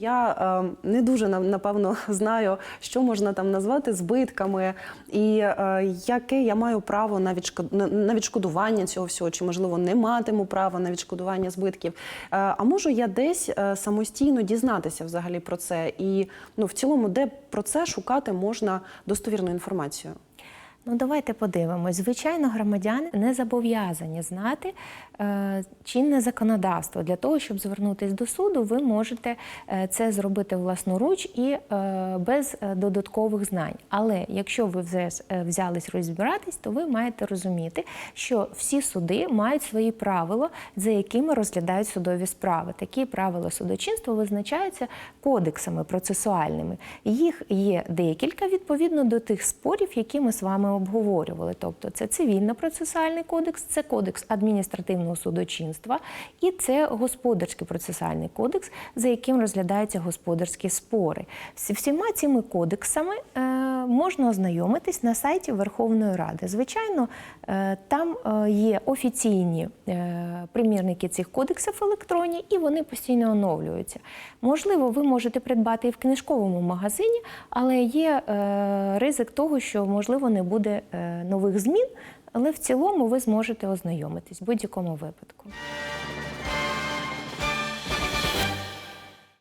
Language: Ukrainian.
Я е, не дуже на- напевно знаю, що можна там назвати збитками, і е, яке я маю право на- на відшкодування цього всього, чи можливо не матиму права на відшкодування збитків. Е, а можу я десь е, самостійно дізнатися взагалі про це, і ну в цілому, де про це шукати можна достовірну інформацію. Ну, давайте подивимось. Звичайно, громадяни не зобов'язані знати е, чинне законодавство. Для того, щоб звернутися до суду, ви можете е, це зробити власноруч і е, без е, додаткових знань. Але якщо ви вже е, взялись розбиратись, то ви маєте розуміти, що всі суди мають свої правила, за якими розглядають судові справи. Такі правила судочинства визначаються кодексами процесуальними. Їх є декілька відповідно до тих спорів, які ми з вами обговорювали. Тобто це цивільно-процесуальний кодекс, це кодекс адміністративного судочинства і це господарський процесуальний кодекс, за яким розглядаються господарські спори. Всіма цими кодексами е, можна ознайомитись на сайті Верховної Ради. Звичайно, е, там е, є офіційні е, примірники цих кодексів електронні, і вони постійно оновлюються. Можливо, ви можете придбати і в книжковому магазині, але є ризик того, що можливо не буде нових змін, але в цілому ви зможете ознайомитись в будь-якому випадку.